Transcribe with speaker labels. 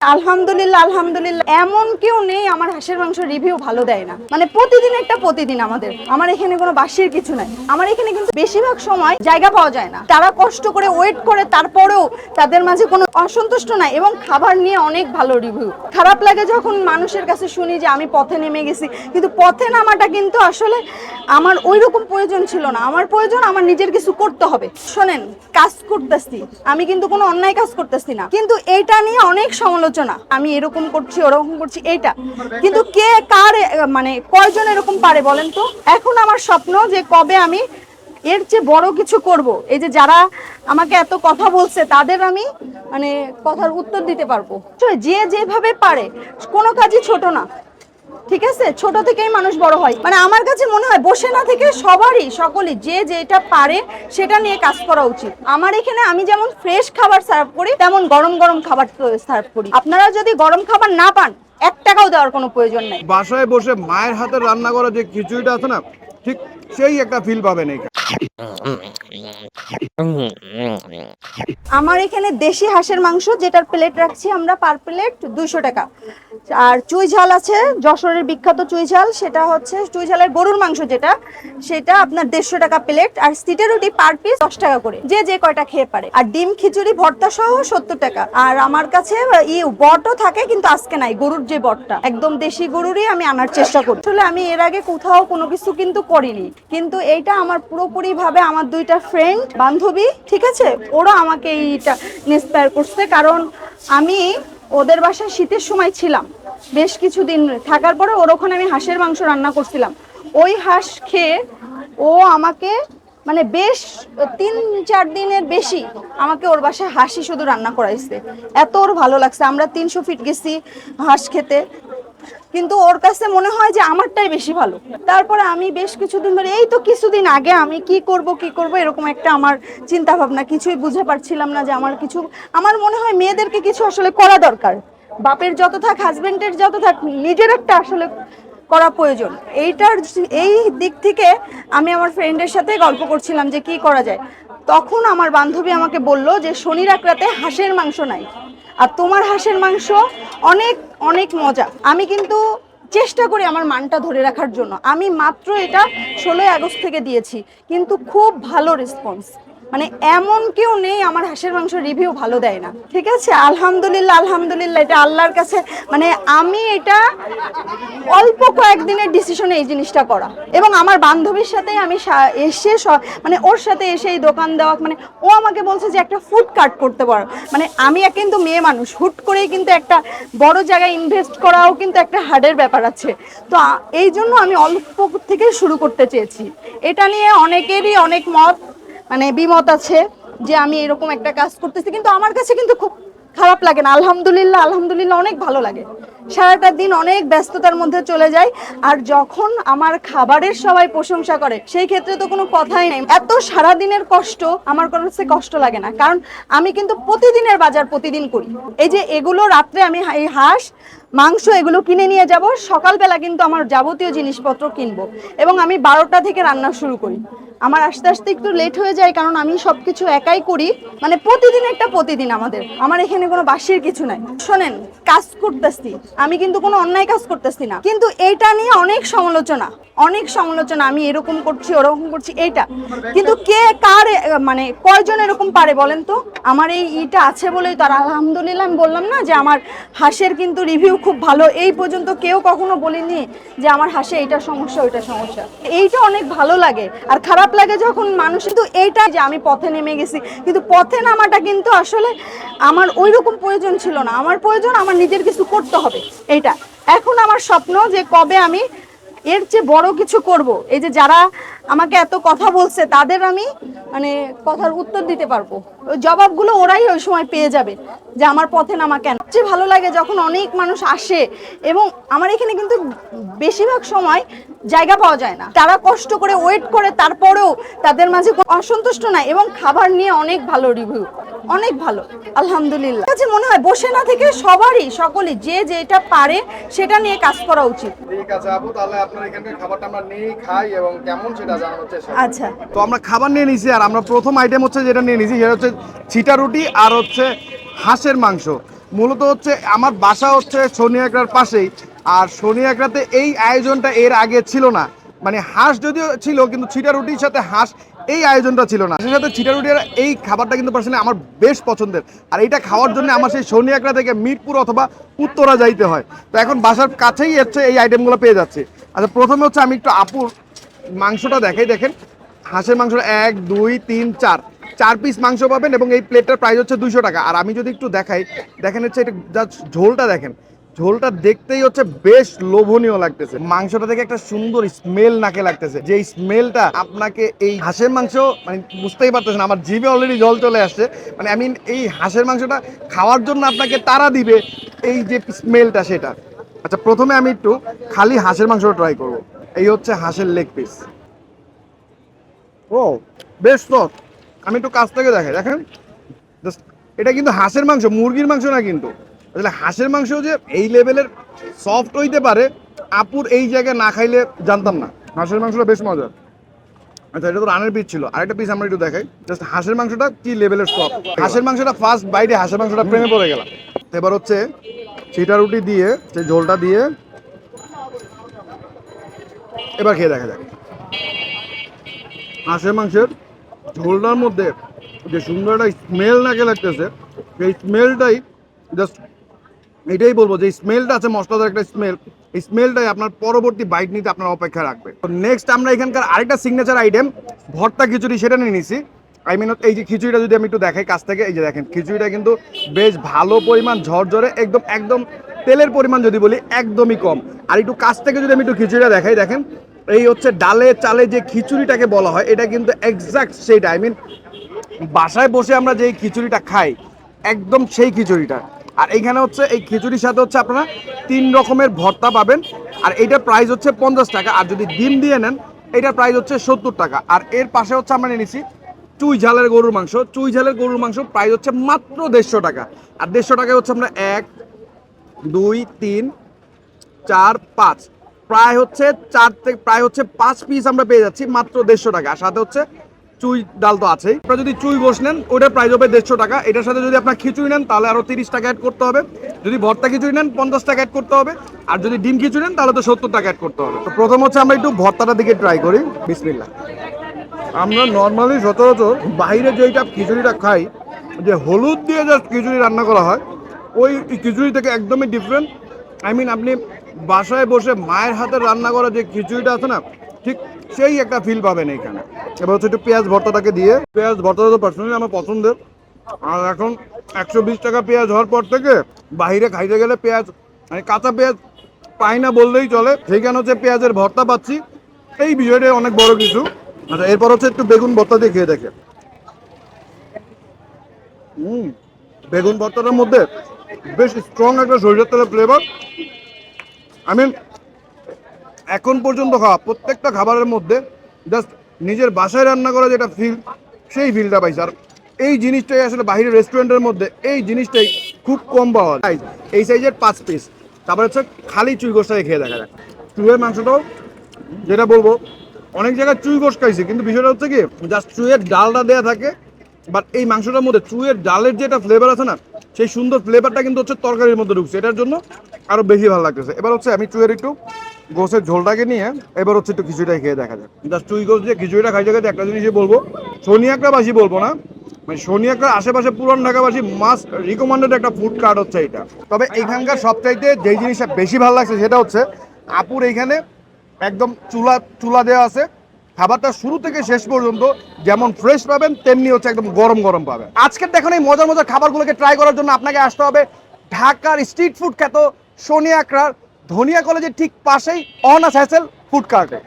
Speaker 1: আলহামদুলিল্লাহ আলহামদুলিল্লাহ। এমন কেউ নেই, আমার হাঁসের মাংস রিভিউ ভালো দেয় না। মানে প্রতিদিন একটা প্রতিদিন আমাদের। আমার এখানে কোনো বাসির কিছু নাই। আমার এখানে কিন্তু বেশিরভাগ সময় জায়গা পাওয়া যায় না। তারা কষ্ট করে ওয়েট করে, তারপরেও তাদের মাঝে কোনো অসন্তুষ্ট নাই এবং খাবার নিয়ে অনেক ভালো রিভিউ খারাপ লাগে যখন মানুষের কাছে শুনি যে আমি পথে নেমে গেছি। কিন্তু পথে নামাটা কিন্তু আসলে আমার ওই রকম প্রয়োজন ছিল না। আমার প্রয়োজন আমার নিজের কিছু করতে হবে। শোনেন, কাজ করতেছি। আমি কিন্তু কোনো অন্যায় কাজ করতেছি না। কিন্তু এটা নিয়ে অনেক সমালোচনা আমি এরকম করছি, ওরকম করছি, এইটা। কিন্তু কে, কার মানে কয়জন এরকম পারে বলেন তো? এখন আমার স্বপ্ন যে কবে আমি এর চেয়ে বড় কিছু করব। এই যে যারা আমাকে এত কথা বলছে, তাদের আমি মানে কথার উত্তর দিতে পারব। যে যেভাবে পারে, কোনো কাজই ছোট না। ঠিক আছে? ছোট থেকেই মানুষ বড় হয়। মানে আমার কাছে মনে হয় বসে না থেকে সবারই সকলেই যে যেটা পারে সেটা নিয়ে কাজ করা উচিত। আমার এখানে আমি যেমন ফ্রেশ খাবার সার্ভ করি তেমন গরম গরম খাবার সার্ভ করি। আপনারা যদি গরম খাবার না পান এক টাকাও দেওয়ার কোনো প্রয়োজন নাই।
Speaker 2: বাসায় বসে মায়ের হাতে রান্না করা যে খিচুড়িটা আছে না ঠিক সেই একটা ফিল পাবেন এই
Speaker 1: আমার এখানে দেশি হাঁসের মাংস যেটার প্লেট রাখছি আমরা পার প্লেট দুইশো টাকা। আর চুই ঝাল আছে, যশোরের বিখ্যাত চুই ঝাল, সেটা হচ্ছে চুই ঝালের গরুর মাংস যেটা, সেটা আপনার দেড়শো টাকা প্লেট আর সিটে রুটি পার পিস দশ টাকা করে, যে যে কয়টা খেয়ে পারে। আর ডিম, খিচুড়ি, ভর্তা সহ সত্তর টাকা। আর আমার কাছে, ই, বটও থাকে, কিন্তু আজকে নাই, গরুর যে বটটা, একদম দেশি গরুরই আমি আনার চেষ্টা করি। আসলে আমি এর আগে কোথাও কোনো কিছু কিন্তু করিনি, কিন্তু এইটা আমার পুরোপুরি ভাবে আমার দুইটা ফ্রেন্ড বান্ধবী, ঠিক আছে? ওরা আমাকে এইটা ইন্সপায়ার করছে, কারণ আমি ওদের বাসায় শীতের সময় ছিলাম। বেশ কিছুদিন থাকার পরে ওর ওখানে আমি হাঁসের মাংস রান্না করছিলাম। ওই হাঁস খেয়ে ও আমাকে মানে বেশ তিন, চার দিনের বেশি আমাকে ওর বাসায় হাসি শুধু রান্না করাইছে। এত ওর ভালো লাগছে। আমরা তিনশো ফিট গেছি হাঁস খেতে। কিন্তু ওর কাছে মনে হয় যে আমারটাই বেশি ভালো। তারপরে আমি বেশ কিছুদিন ধরে, এই তো কিছুদিন আগে আমি কি করব কি করব, এরকম একটা আমার চিন্তা ভাবনা কিছুই বুঝে পারছিলাম না যে আমার কিছু, আমার মনে হয় মেয়েদেরকে কিছু আসলে করা দরকার। বাপের যত থাক, হাজবেন্ডের যত থাক, নিজের একটা আসলে করা প্রয়োজন। এইটার, এই দিক থেকে আমি আমার ফ্রেন্ডের সাথে গল্প করছিলাম যে কি করা যায়। তখন আমার বান্ধবী আমাকে বলল যে শনি রাতে হাঁসের মাংস নাই। আর তোমার হাঁসের মাংস অনেক অনেক মজা। আমি কিন্তু চেষ্টা করি আমার মানটা ধরে রাখার জন্য। আমি মাত্র এটা ষোলোই আগস্ট থেকে দিয়েছি, কিন্তু খুব ভালো রেসপন্স মানে এমন কেউ নেই, আমার হাঁসের মাংস রিভিউ ভালো দেয় না। ঠিক আছে? আলহামদুলিল্লাহ আলহামদুলিল্লাহ, এটা আল্লাহর কাছে মানে আমি এটা অল্প কয়েকদিনের ডিসিশনে এই জিনিসটা করা। এবং আমার বান্ধবীর সাথে আমি এসে মানে ওর সাথে এসে এই দোকান দেওয়া মানে ও আমাকে বলছে যে একটা ফুড কার্ট করতে পারো। মানে আমি কিন্তু মেয়ে মানুষ, হুট করেই কিন্তু একটা বড় জায়গায় ইনভেস্ট করাও কিন্তু একটা হার্ডের ব্যাপার আছে। তো এই জন্য আমি অল্প থেকে শুরু করতে চেয়েছি। এটা নিয়ে অনেকেরই অনেক মত মানে বিমত আছে যে আমি এরকম একটা কাজ করতেছি, কিন্তু আমার কাছে কিন্তু খুব খারাপ লাগে না। আলহামদুলিল্লাহ আলহামদুলিল্লাহ অনেক ভালো লাগে। সারাটা দিন অনেক ব্যস্ততার মধ্যে চলে যায় আর যখন আমার খাবারের সবাই প্রশংসা করে, সেই ক্ষেত্রে তো কোনো কথাই নেই। এত সারা দিনের কষ্ট আমার কোনো কষ্ট লাগে না, কারণ আমি কিন্তু প্রতিদিনের বাজার প্রতিদিন করি। এই যে এগুলো রাত্রে আমি এই হাঁস, মাংস এগুলো কিনে নিয়ে যাব, সকালবেলা কিন্তু আমার যাবতীয় জিনিসপত্র কিনবো, এবং আমি বারোটা থেকে রান্না শুরু করি। আমার আস্তে আস্তে একটু লেট হয়ে যায়, কারণ আমি সবকিছু একাই করি। মানে প্রতিদিন একটা প্রতিদিন আমাদের। আমার এখানে কোনো বাসির কিছু নাই। শোনেন, কাজ করতেছি। আমি কিন্তু কোনো অন্যায় কাজ করতেছি না। কিন্তু এইটা নিয়ে অনেক সমালোচনা। অনেক সমালোচনা। আমি এরকম করছি, ওরকম করছি, এইটা। কিন্তু কে, কার মানে কয়জন এরকম পারে বলেন তো? আমার এই ইটা আছে বলেই তার আলহামদুলিল্লাহ আমি বললাম না যে আমার হাঁসের কিন্তু রিভিউ খুব ভালো। এই পর্যন্ত কেউ কখনো বলেনি যে আমার হাঁসে এইটা সমস্যা ওইটা সমস্যা। এইটা অনেক ভালো লাগে। আর খারাপ লাগে যখন মানুষ, কিন্তু এইটা যে আমি পথে নেমে গেছি। কিন্তু পথে নামাটা কিন্তু আসলে আমার ওই রকম প্রয়োজন ছিল না। আমার প্রয়োজন আমার নিজের কিছু করতে হবে, এইটা। এখন আমার স্বপ্ন যে কবে আমি এর চেয়ে বড় কিছু করব? এই যে যারা আমাকে এত কথা বলছে, তাদের আমি মানে কথার উত্তর দিতে পারব। ওই জবাবগুলো ওরাই ওই সময় পেয়ে যাবে যে আমার পথে নামা কেন। যে ভালো লাগে যখন অনেক মানুষ আসে এবং আমার এখানে কিন্তু বেশিরভাগ সময় জায়গা পাওয়া যায় না। তারা কষ্ট করে ওয়েট করে, তারপরেও তাদের মাঝে অসন্তুষ্ট নাই এবং খাবার নিয়ে অনেক ভালো রিভিউ অনেক ভালো আলহামদুলিল্লাহ। কাছে মনে হয় বসে না থেকে সবারই সকলেই যে যেটা পারে সেটা নিয়ে কাজ করা উচিত।
Speaker 2: ঠিক আছে আপু তাহলে আপনার এখানকার খাবারটা আমরা নিয়ে খাই এবং কেমন সেটা জানানোর চেষ্টা করি।
Speaker 1: আচ্ছা।
Speaker 2: তো আমরা খাবার নিয়ে নিছি আর আমরা প্রথম আইটেম হচ্ছে যেটা নিয়ে নিছি সেটা হচ্ছে ছিটা রুটি আর হচ্ছে হাঁসের মাংস। মূলত হচ্ছে আমার বাসা হচ্ছে শনি একরার পাশেই আর শনি একরাতে এই আয়োজনটা এর আগে ছিল না। মানে হাঁস যদিও ছিল কিন্তু ছিটা রুটির সাথে হাঁস এই আয়োজনটা ছিল না। সেই সাথে ছিটা রুটির এই খাবারটা কিন্তু পার্সোনালি আমার বেশ পছন্দের। আর এটা খাওয়ার জন্য আমার সেই একরা থেকে মিরপুর অথবা উত্তরা যাইতে হয়। তো এখন বাসার কাছেই হচ্ছে এই আইটেমগুলো পেয়ে যাচ্ছে। আচ্ছা প্রথমে হচ্ছে আমি একটু আপুর মাংসটা দেখাই, দেখেন। হাঁসের মাংস এক, দুই, তিন, চার। চার পিস মাংস পাবেন এবং এই প্লেটটার প্রাইস হচ্ছে দুইশো টাকা। আর আমি যদি একটু দেখাই, দেখেন হচ্ছে এটা জাস্ট ঝোলটা দেখেন। ঝোলটা দেখতেই হচ্ছে বেশ লোভনীয় লাগতেছে। মাংসটা থেকে একটা সুন্দর স্মেল নাকে লাগতেছে। যে স্মেলটা আপনাকে এই হাঁসের মাংস মানে বুঝতেই পারতেছেন, আমার জিভে অলরেডি জল চলে আসছে। মানে আই মিন এই হাঁসের মাংসটা খাওয়ার জন্য আপনাকে তারা দিবে এই যে স্মেলটা সেটা। আচ্ছা প্রথমে আমি একটু খালি হাঁসের মাংসটা ট্রাই করব। এই হচ্ছে হাঁসের লেগ পিস ও বেশ সফট আমি একটু কাছ থেকে দেখাই, দেখেন। Just, এটা কিন্তু হাঁসের মাংস, মুরগির মাংস না কিন্তু। আসলে হাঁসের মাংস যে এই লেভেলের সফট হইতে পারে, আপুর এই জায়গায় না খাইলে জানতাম না। হাঁসের মাংসটা বেশ মজার। আচ্ছা এটা তো রানের পিস ছিল। আরেকটা পিস আমরা একটু দেখাই। জাস্ট হাঁসের মাংসটা কি লেভেলের সফট হাঁসের মাংসটা ফার্স্ট বাইরে হাঁসের মাংসটা প্রেমে পড়ে গেলাম। এবার হচ্ছে চিটা রুটি দিয়ে সেই ঝোলটা দিয়ে এবার খেয়ে দেখা যাক। হাঁসের মাংসের ঝোলটার মধ্যে যে সুন্দর একটা স্মেল নাকে লাগতেছে, সেই স্মেলটাই জাস্ট এটাই বলব যে স্মেলটা আছে, মশলাদার একটা স্মেল এই স্মেলটাই আপনার পরবর্তী বাইট নিতে আপনার অপেক্ষা রাখবে। তো নেক্সট আমরা এখানকার আরেকটা সিগনেচার আইটেম ভর্তা খিচুড়ি, সেটা নিয়ে নিছি। আই মিন এই যে খিচুড়িটা যদি আমি একটু দেখাই কাছ থেকে, এই যে দেখেন, খিচুড়িটা কিন্তু বেশ ভালো পরিমাণ ঝরঝরে, একদম একদম তেলের পরিমাণ যদি বলি, একদমই কম। আর একটু কাছ থেকে যদি আমি একটু খিচুড়িটা দেখাই, দেখেন, এই হচ্ছে ডালে চালে যে খিচুড়িটাকে বলা হয়, এটা কিন্তু এক্সাক্ট সেইটা। আই মিন বাসায় বসে আমরা যে খিচুড়িটা খাই, একদম সেই খিচুড়িটা। আর এইখানে হচ্ছে এই খিচুড়ির সাথে হচ্ছে আপনারা তিন রকমের ভর্তা পাবেন। আর এইটার প্রাইস হচ্ছে পঞ্চাশ টাকা। আর যদি ডিম দিয়ে নেন এটার প্রাইস হচ্ছে সত্তর টাকা। আর এর পাশে হচ্ছে আমরা নিয়ে নিছি চুই ঝালের গরুর মাংস। চুই ঝালের গরুর মাংস প্রাইস হচ্ছে মাত্র দেড়শো টাকা। আর দেড়শো টাকায় হচ্ছে আমরা এক, দুই, তিন, চার, পাঁচ। প্রায় হচ্ছে চার থেকে, প্রায় হচ্ছে পাঁচ পিস আমরা পেয়ে যাচ্ছি মাত্র দেড়শো টাকা। আর সাথে হচ্ছে চুই ডাল তো আছেই। আপনারা যদি চুই গোশ নেন প্রাইস হবে দেড়শো টাকা। এটার সাথে যদি আপনার খিচুড়ি নেন, তাহলে আরও তিরিশ টাকা অ্যাড করতে হবে। যদি ভর্তা খিচুড়ি নেন, পঞ্চাশ টাকা অ্যাড করতে হবে। আর যদি ডিম খিচুড়ি নেন, তাহলে তো সত্তর টাকা অ্যাড করতে হবে। তো প্রথম হচ্ছে আমরা একটু ভর্তাটা দিকে ট্রাই করি। বিসমিল্লা আমরা নর্মালি সচরাচর বাইরে যেইটা খিচুড়িটা খাই, যে হলুদ দিয়ে জাস্ট খিচুড়ি রান্না করা হয়, ওই খিচুড়ি থেকে একদমই ডিফারেন্ট আই মিন আপনি বাসায় বসে মায়ের হাতে রান্না করা যে খিচুড়িটা আছে না, ঠিক সেই একটা ফিল পাবেন এইখানে এবার হচ্ছে একটু পেঁয়াজ ভর্তাটাকে দিয়ে, পেঁয়াজ ভর্তাটা তো পার্সোনালি আমার পছন্দের। আর এখন একশো বিশ টাকা পেঁয়াজ হওয়ার পর থেকে বাইরে খাইতে গেলে পেঁয়াজ মানে কাঁচা পেঁয়াজ পাই না বললেই চলে। সেইখানে হচ্ছে পেঁয়াজের ভর্তা পাচ্ছি। এই বিষয়টা অনেক বড় কিছু। আচ্ছা এরপর হচ্ছে একটু বেগুন ভর্তা দিয়ে খেয়ে দেখে হুম, বেগুন ভর্তাটার মধ্যে বেশ স্ট্রং একটা সরিষার তেলের ফ্লেভার আই মিন এখন পর্যন্ত খাওয়া, প্রত্যেকটা খাবারের মধ্যে জাস্ট নিজের বাসায় রান্না করা যেটা ফিল সেই ফিলটা পাইছে। আর এই জিনিসটাই আসলে বাইরের রেস্টুরেন্টের মধ্যে এই জিনিসটাই খুব কম পাওয়া যায়। এই সাইজের পাঁচ পিস তারপর হচ্ছে খালি চুই গোষ্ঠটাকে খেয়ে দেখা যায় চুইয়ের মাংসটাও যেটা বলব, অনেক জায়গায় চুই গোশ খাইছে, কিন্তু বিষয়টা হচ্ছে কি জাস্ট চুইয়ের ডালটা দেওয়া থাকে বাট এই মাংসটার মধ্যে চুইয়ের ডালের যেটা ফ্লেভার আছে না, সেই সুন্দর ফ্লেভারটা কিন্তু হচ্ছে তরকারির মধ্যে ঢুকছে। এটার জন্য আরও বেশি ভালো লাগতেছে। এবার হচ্ছে আমি চুয়ের একটু গোসের ঝোলটাকে নিয়ে এবার হচ্ছে একটু খিচুড়িটা খেয়ে দেখা যাক। জাস্ট চুই গোস দিয়ে খিচুড়িটা খাইতে খাইতে একটা জিনিসই বলব শনিয়াকড়াবাসী বলব না মানে শনিয়াকড়ার আশেপাশে পুরান ঢাকাবাসী মাস্ট রিকমেন্ডেড একটা ফুড কার্ড হচ্ছে এটা। তবে এখানকার সবচাইতে যেই জিনিসটা বেশি ভালো লাগছে সেটা হচ্ছে আপুর এইখানে একদম চুলা চুলা দেওয়া আছে। খাবারটা শুরু থেকে শেষ পর্যন্ত যেমন ফ্রেশ পাবেন, তেমনি হচ্ছে একদম গরম গরম পাবেন। আজকের দেখুন এই মজার মজার খাবারগুলোকে ট্রাই করার জন্য আপনাকে আসতে হবে ঢাকার স্ট্রিট ফুড খ্যাত সোনিয়াকড়ার ধনিয়া কলেজের ঠিক পাশেই অনাস হ্যাসেল ফুড কার্টে।